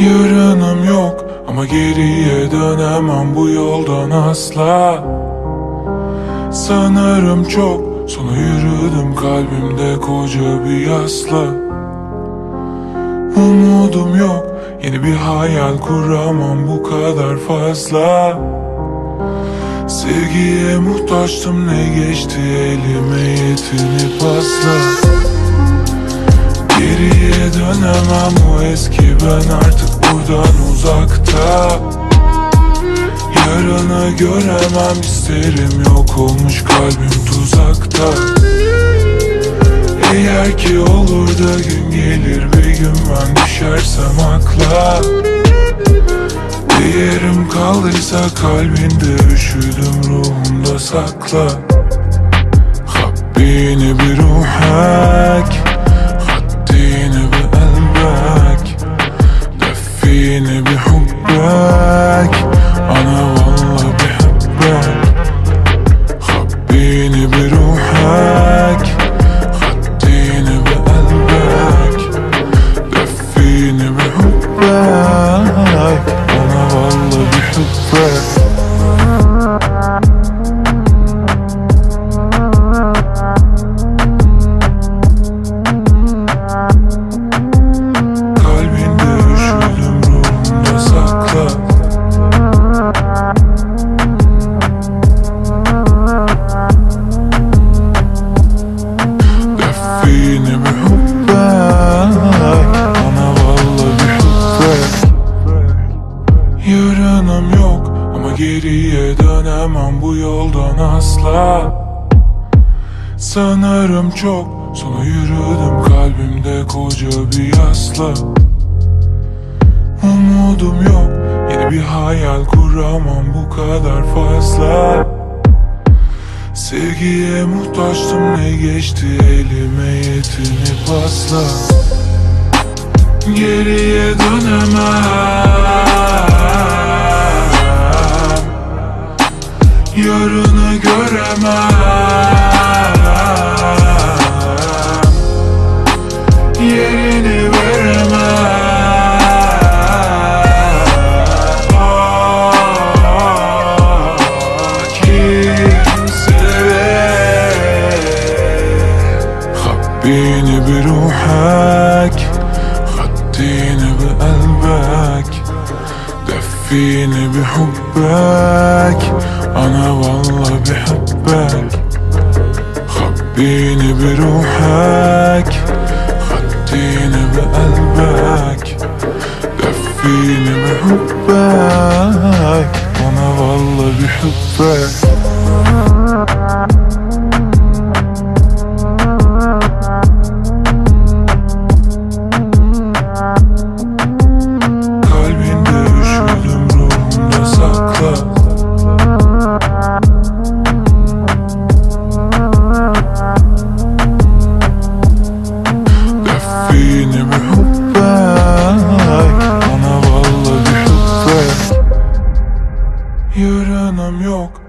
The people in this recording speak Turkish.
Yarınım yok ama geriye dönemem bu yoldan asla. Sanırım çok sonra yürüdüm kalbimde koca bir yasla. Umudum yok yeni bir hayal kuramam bu kadar fazla. Sevgiye muhtaçtım ne geçti elime yetinip asla. Geriye dönemem o eski ben artık buradan uzakta. Yarını göremem isterim yok olmuş kalbim tuzakta. Eğer ki olur da gün gelir bir gün ben düşersem akla. Değerim kaldıysa kalbinde üşüdüm ruhumda sakla girl yok ama geriye dönemem bu yoldan asla. Sanırım çok sonra yürüdüm kalbimde koca bir yasla. Umudum yok yeni bir hayal kuramam bu kadar fazla. Sevgiye muhtaçtım ne geçti elime yetinip asla Geriye dönemem خبيني بروحك خديني بقلبك دفيني بحبك أنا والله بحبك خبيني بروحك خديني بقلبك دفيني بحبك أنا والله بحبك anlam yok.